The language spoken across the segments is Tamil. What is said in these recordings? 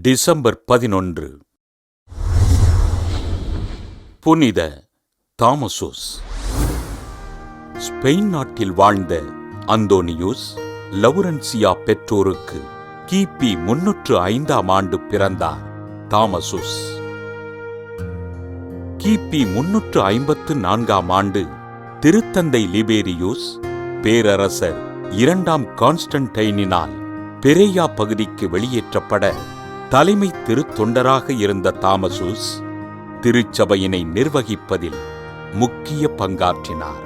டிசம்பர் பதினொன்று. புனித தாமசோஸ். ஸ்பெயின் நாட்டில் வாழ்ந்த அந்தோனியூஸ் லவுரன்சியா பெற்றோருக்கு கிபி முன்னூற்று ஐந்தாம் ஆண்டு பிறந்தார் தாமசோஸ். கிபி முன்னூற்று ஐம்பத்து நான்காம் ஆண்டு திருத்தந்தை லிபேரியூஸ் பேரரசர் இரண்டாம் கான்ஸ்டன்டைனினால் பெரேயா பகுதிக்கு வெளியேற்றப்பட தலைமை திருத்தொண்டராக இருந்த தாமசூஸ் திருச்சபையினை நிர்வகிப்பதில் முக்கிய பங்காற்றினார்.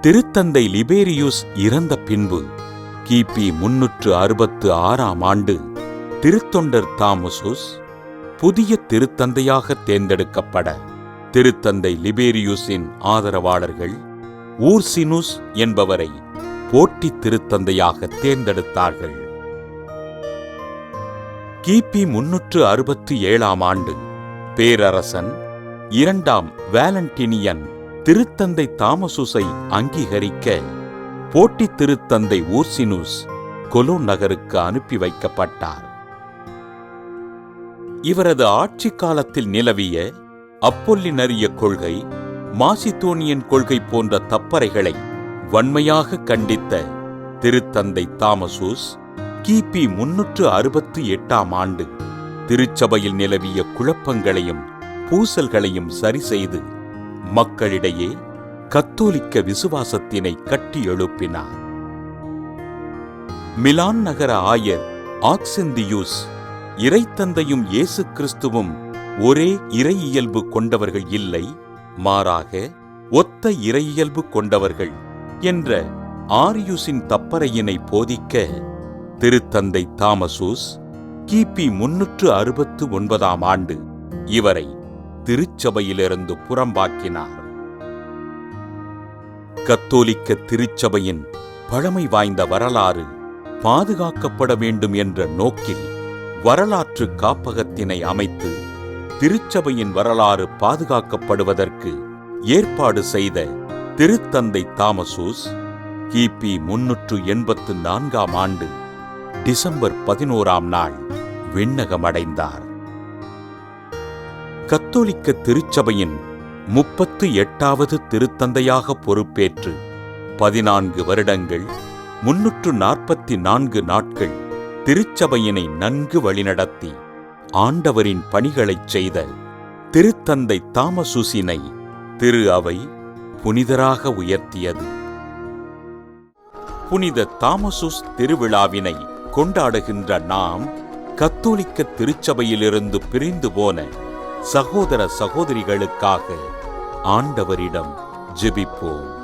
திருத்தந்தை லிபேரியூஸ் இறந்த பின்பு கிபி முன்னூற்று அறுபத்து ஆறாம் ஆண்டு திருத்தொண்டர் தாமசுஸ் புதிய திருத்தந்தையாக தேர்ந்தெடுக்கப்பட திருத்தந்தை லிபேரியூஸின் ஆதரவாளர்கள் ஊர்சினுஸ் என்பவரை போட்டி திருத்தந்தையாக தேர்ந்தெடுத்தார்கள். கிபி முன்னூற்று அறுபத்தி ஏழாம் ஆண்டு. பேரரசன் இரண்டாம் வேலண்டினியன் திருத்தந்தை தாமசுசை அங்கீகரிக்க போட்டி திருத்தந்தை ஊர்சினுஸ் கொலோ நகருக்கு அனுப்பி வைக்கப்பட்டார். இவரது ஆட்சி காலத்தில் நிலவிய அப்பொல்லினரிய கொள்கை மாசித்தோனியன் கொள்கை போன்ற தப்பறைகளை வன்மையாக கண்டித்த திருத்தந்தை தாமசூஸ் கிபி முன்னூற்று அறுபத்தி எட்டாம் ஆண்டு. திருச்சபையில் நிலவிய குழப்பங்களையும் பூசல்களையும் சரி செய்து மக்களிடையே கத்தோலிக்க விசுவாசத்தினை கட்டி எழுப்பினார். மிலான் நகர ஆயர் ஆக்செந்தியூஸ் இறைத்தந்தையும் இயேசு கிறிஸ்துவும் ஒரே இறையியல்பு கொண்டவர்கள் இல்லை மாறாக ஒத்த இறையியல்பு கொண்டவர்கள் என்ற ஆரியுசின் தப்பறையினை போதிக்க திருத்தந்தை தாமசூஸ் கிபி முன்னூற்று அறுபத்து ஒன்பதாம் ஆண்டு இவரை திருச்சபையிலிருந்து புறம்பாக்கினார். கத்தோலிக்க திருச்சபையின் பழமை வாய்ந்த வரலாறு பாதுகாக்கப்பட வேண்டும் என்ற நோக்கில் வரலாற்று காப்பகத்தினை அமைத்து திருச்சபையின் வரலாறு பாதுகாக்கப்படுவதற்கு ஏற்பாடு செய்த திருத்தந்தை தாமசூஸ் கிபி முன்னூற்று எண்பத்து நான்காம் ஆண்டு டிசம்பர் பதினோராம் நாள் விண்ணகமடைந்தார். கத்தோலிக்க திருச்சபையின் முப்பத்து எட்டாவது திருத்தந்தையாக பொறுப்பேற்று பதினான்கு வருடங்கள் முன்னூற்று நாற்பத்தி நான்கு நாட்கள் திருச்சபையினை நன்கு வழிநடத்தி ஆண்டவரின் பணிகளைச் செய்த திருத்தந்தை தாமசுசினை திரு அவை புனிதராக உயர்த்தியது. புனித தாமசுஸ் திருவிழாவினை கொண்டாடுகின்ற நாம் கத்தோலிக்க திருச்சபையிலிருந்து பிரிந்து போன சகோதர சகோதரிகளுக்காக ஆண்டவரிடம் ஜெபிப்போம்.